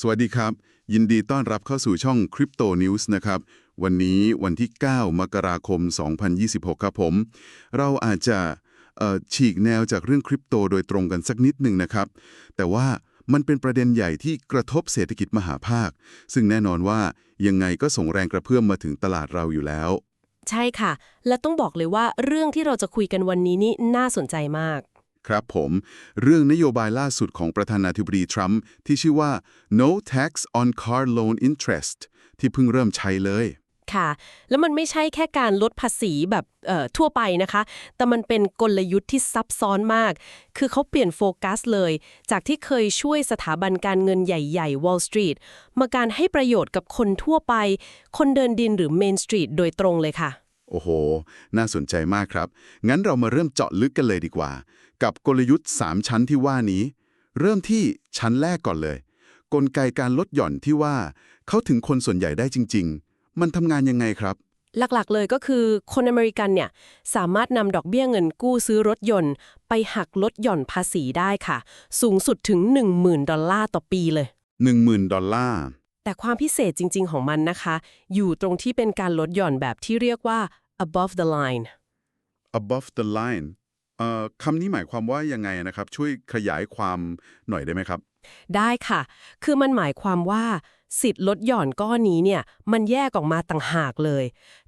สวัสดีครับ ยินดีต้อนรับเข้าสู่ช่อง Crypto News นะครับ วันนี้วันที่ 9 มกราคม 2026 ครับผม เราอาจจะฉีกแนวจากเรื่องคริปโตโดยตรงกันสักนิดหนึ่งนะครับ แต่ว่ามันเป็นประเด็นใหญ่ที่กระทบเศรษฐกิจมหาภาค ซึ่งแน่นอนว่ายังไงก็ส่งแรงกระเพื่อมมาถึงตลาดเราอยู่แล้ว ใช่ค่ะ และต้องบอกเลยว่าเรื่องที่เราจะคุยกันวันนี้นี่น่าสนใจมาก ครับผม เรื่องนโยบายล่าสุดของประธานาธิบดีทรัมป์ที่ชื่อว่า no tax on car loan interest ที่เพิ่งเริ่มใช้เลย ค่ะ แล้วมันไม่ใช่แค่การลดภาษีแบบทั่วไปนะคะ แต่มันเป็นกลยุทธ์ที่ซับซ้อนมาก คือเขาเปลี่ยนโฟกัสเลย จากที่เคยช่วยสถาบันการเงินใหญ่ๆ Wall Street มาการให้ประโยชน์กับคนทั่วไป คนเดินดินหรือ Main Street โดยตรงเลยค่ะ โอ้โห น่าสนใจมากครับ งั้นเรามาเริ่มเจาะลึกกันเลยดีกว่า กับกลยุทธ์ 3 ชั้นที่ว่านี้ เริ่มที่ชั้นแรกก่อนเลย กลไกการลดหย่อนที่ว่า เข้าถึงคนส่วนใหญ่ได้จริง ๆ มันทำงานยังไงครับ หลักๆเลยก็คือคนอเมริกันเนี่ยสามารถนำดอกเบี้ยเงินกู้ซื้อรถยนต์ ไปหักลดหย่อนภาษีได้ค่ะ สูงสุดถึง 10,000 ดอลลาร์ต่อปีเลย 10,000 ดอลลาร์ แต่ความพิเศษจริง ๆ ของมันนะคะ อยู่ตรงที่เป็นการลดหย่อนแบบที่เรียกว่า above the line above the line เอ่อคำนี้หมายความว่ายังไงนะครับ ช่วยขยายความหน่อยได้ไหมครับ ได้ค่ะ คือมันหมายความว่าสิทธิ์ลดหย่อนก้อนนี้เนี่ย มันแยกออกมาต่างหากเลย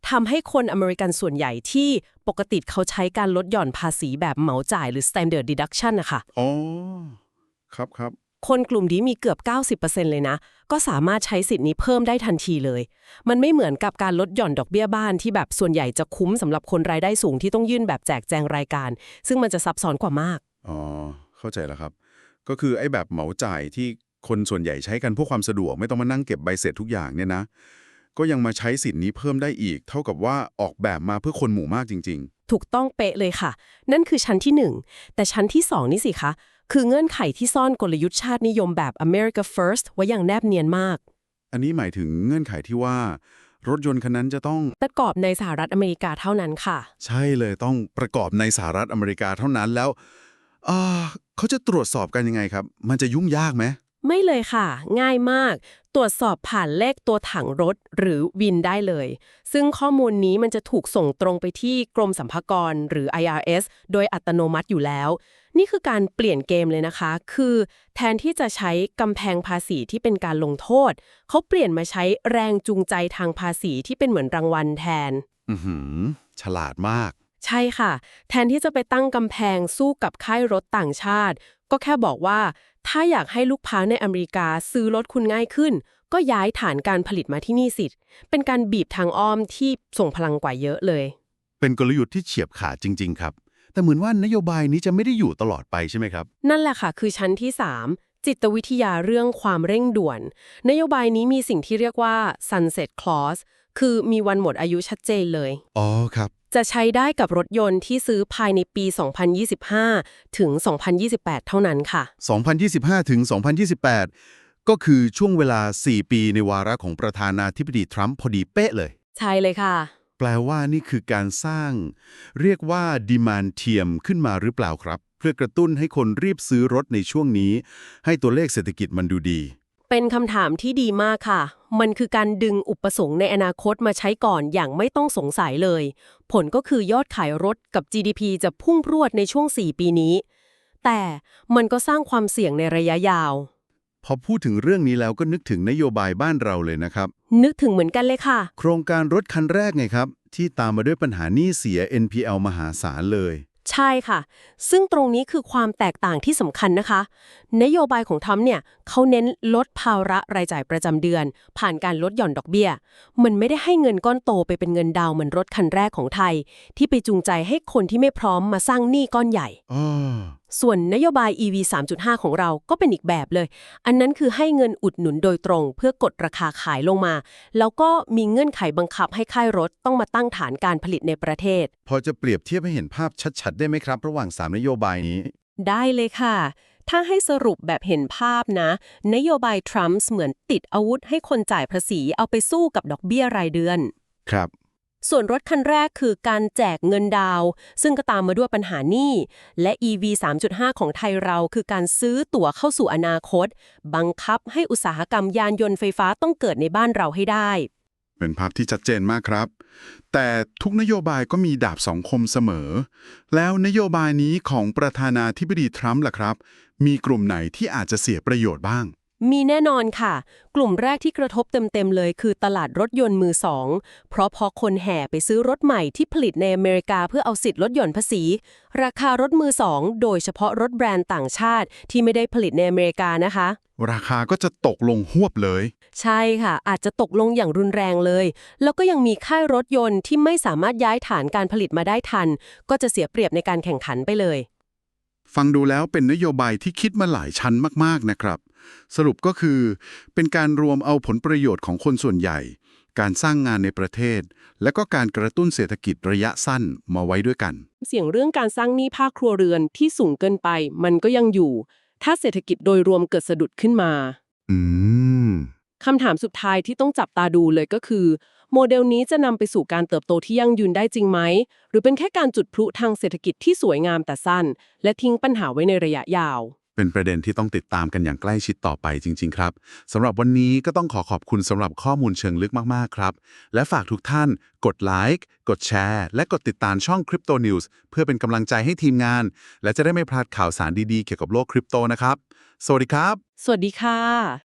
ทำให้คนอเมริกันส่วนใหญ่ที่ปกติเขาใช้การลดหย่อนภาษีแบบเหมาจ่ายหรือ standard deduction นะคะอ๋อ ครับครับ คนกลุ่มนี้มีเกือบ 90%เลยนะ ก็สามารถใช้สิทธิ์นี้เพิ่มได้ทันทีเลย มันไม่เหมือนกับการลดหย่อนดอกเบี้ยบ้านที่แบบส่วนใหญ่จะคุ้มสำหรับคนรายได้สูงที่ต้องยื่นแบบแจกแจงรายการ ซึ่งมันจะซับซ้อนกว่ามาก อ๋อ เข้าใจแล้วครับ ก็คือไอ้แบบเหมาจ่ายที่คนส่วนใหญ่ใช้กันเพื่อความสะดวกไม่ต้องมานั่งเก็บใบเสร็จทุกอย่างเนี่ยนะ ก็ยังมาใช้สิทธิ์นี้เพิ่มได้อีก เท่ากับว่าออกแบบมาเพื่อคนหมู่มากจริงถูกต้องเป๊ะเลยค่ะ นั่นคือชั้นที่ 1 แต่ชั้นที่ 2 นี่สิคะ คือเงื่อนไขที่ซ่อนกลยุทธ์ชาตินิยมแบบ America First ไว้อย่างแนบเนียนมากๆอันนี้หมายถึงเงื่อนไขที่ว่า รถยนต์คันนั้นจะต้องประกอบในสหรัฐอเมริกาเท่านั้นค่ะ ใช่เลยต้องประกอบในสหรัฐอเมริกาเท่านั้นแล้วอ่าเขาจะตรวจสอบกันยังไงครับ มันจะยุ่งยากไหม ไม่เลยค่ะ ง่ายมาก ตรวจสอบผ่านเลขตัวถังรถหรือวินได้เลย ซึ่งข้อมูลนี้มันจะถูกส่งตรงไปที่กรมสัมภากรหรือ IRS โดยอัตโนมัติอยู่แล้ว นี่คือการเปลี่ยนเกมเลยนะคะ คือแทนที่จะใช้กำแพงภาษีที่เป็นการลงโทษ เขาเปลี่ยนมาใช้แรงจูงใจทางภาษีที่เป็นเหมือนรางวัลแทน อือหือ ฉลาดมากใช่ค่ะ แทนที่จะไปตั้งกำแพงสู้กับค่ายรถต่างชาติ ก็แค่บอกว่า ถ้าอยากให้ลูกค้าในอเมริกาซื้อรถคุณง่ายขึ้น ก็ย้ายฐานการผลิตมาที่นี่สิเป็นการบีบทางอ้อมที่ส่งพลังกว่าเยอะเลย เป็นกลยุทธ์ที่เฉียบขาดจริง ๆ ครับ แต่เหมือนว่านโยบายนี้จะไม่ได้อยู่ตลอดไปใช่ไหมครับ นั่นแหละค่ะ คือชั้นที่ 3 จิตวิทยาเรื่องความเร่งด่วน นโยบายนี้มีสิ่งที่เรียกว่า sunset clause คือมีวันหมดอายุชัดเจนเลย อ๋อครับ จะใช้ได้กับรถยนต์ที่ซื้อภายในปี 2025 ถึง 2028 เท่านั้นค่ะ 2025 ถึง 2028 ก็คือช่วงเวลา 4 ปีในวาระของประธานาธิบดีทรัมป์พอดีเป๊ะเลย ใช่เลยค่ะ แปลว่านี่คือการสร้าง เรียกว่าดีมานเทียมขึ้นมาหรือเปล่าครับ เพื่อกระตุ้นให้คนรีบซื้อรถในช่วงนี้ ให้ตัวเลขเศรษฐกิจมันดูดี เป็นคำถามที่ดีมากค่ะ มันคือการดึงอุปสงค์ในอนาคตมาใช้ก่อนอย่างไม่ต้องสงสัยเลย ผลก็คือยอดขายรถกับ GDP จะพุ่งพรวดในช่วง 4 ปีนี้ แต่มันก็สร้างความเสี่ยงในระยะยาว พอพูดถึงเรื่องนี้แล้วก็นึกถึงนโยบายบ้านเราเลยนะครับ นึกถึงเหมือนกันเลยค่ะ โครงการรถคันแรกไงครับ ที่ตามมาด้วยปัญหาหนี้เสีย NPL มหาศาลเลย ใช่ค่ะ ซึ่งตรงนี้คือความแตกต่างที่สำคัญนะคะ นโยบายของทรัมป์เนี่ยเขาเน้นลดภาระรายจ่ายประจำเดือน ผ่านการลดหย่อนดอกเบี้ย มันไม่ได้ให้เงินก้อนโตไปเป็นเงินดาวเหมือนรถคันแรกของไทย ที่ไปจูงใจให้คนที่ไม่พร้อมมาสร้างหนี้ก้อนใหญ่อส่วนนโยบาย EV 3.5 ของเราก็เป็นอีกแบบเลย อันนั้นคือให้เงินอุดหนุนโดยตรง เพื่อกดราคาขายลงมา แล้วก็มีเงื่อนไขบังคับให้ค่ายรถต้องมาตั้งฐานการผลิตในประเทศ พอจะเปรียบเทียบให้เห็นภาพชัดๆ ได้ไหมครับ ระหว่าง 3 นโยบายนี้ ได้เลยค่ะ ถ้าให้สรุปแบบเห็นภาพนะ นโยบายทรัมป์เหมือนติดอาวุธให้คนจ่ายภาษีเอาไปสู้กับดอกเบี้ยรายเดือน ครับ ส่วนรถคันแรกคือการแจกเงินดาวน์ซึ่งก็ตามมาด้วยปัญหาหนี้ และ EV 3.5 ของไทยเราคือการซื้อตั๋วเข้าสู่อนาคต บังคับให้อุตสาหกรรมยานยนต์ไฟฟ้าต้องเกิดในบ้านเราให้ได้ เป็นภาพที่ชัดเจนมากครับ แต่ทุกนโยบายก็มีดาบสองคมเสมอ แล้วนโยบายนี้ของประธานาธิบดีทรัมป์ล่ะครับ มีกลุ่มไหนที่อาจจะเสียประโยชน์บ้าง มีแน่นอนค่ะ กลุ่มแรกที่กระทบเต็ม ๆ เลยคือตลาดรถยนต์มือสอง เพราะพอคนแห่ไปซื้อรถใหม่ที่ผลิตในอเมริกาเพื่อเอาสิทธิ์ลดหย่อนภาษี ราคารถมือสองโดยเฉพาะรถแบรนด์ต่างชาติที่ไม่ได้ผลิตในอเมริกานะคะ ราคาก็จะตกลงหวบเลย ใช่ค่ะ อาจจะตกลงอย่างรุนแรงเลย แล้วก็ยังมีค่ายรถยนต์ที่ไม่สามารถย้ายฐานการผลิตมาได้ทัน ก็จะเสียเปรียบในการแข่งขันไปเลย ฟังดูแล้วเป็นนโยบายที่คิดมาหลายชั้นมากๆนะครับ สรุปก็คือ เป็นการรวมเอาผลประโยชน์ของคนส่วนใหญ่ การสร้างงานในประเทศ และก็การกระตุ้นเศรษฐกิจระยะสั้นมาไว้ด้วยกัน เสียงเรื่องการสร้างหนี้ภาคครัวเรือนที่สูงเกินไป มันก็ยังอยู่ ถ้าเศรษฐกิจโดยรวมเกิดสะดุดขึ้นมา อืมคำถามสุดท้ายที่ต้องจับตาดูเลยก็คือ โมเดลนี้จะนำไปสู่การเติบโตที่ยั่งยืนได้จริงไหม หรือเป็นแค่การจุดพลุทางเศรษฐกิจที่สวยงามแต่สั้น และทิ้งปัญหาไว้ในระยะยาว เป็นประเด็นที่ต้องติดตามกันอย่างใกล้ชิดต่อไปจริง ๆ ครับสำหรับวันนี้ก็ต้องขอขอบคุณสำหรับข้อมูลเชิงลึกมากๆ ครับ และฝากทุกท่านกดไลค์กดแชร์และกดติดตามช่อง Crypto News เพื่อเป็นกำลังใจให้ทีมงาน และจะได้ไม่พลาดข่าวสารดีๆ เกี่ยวกับโลกคริปโตนะครับ สวัสดีครับ สวัสดีค่ะ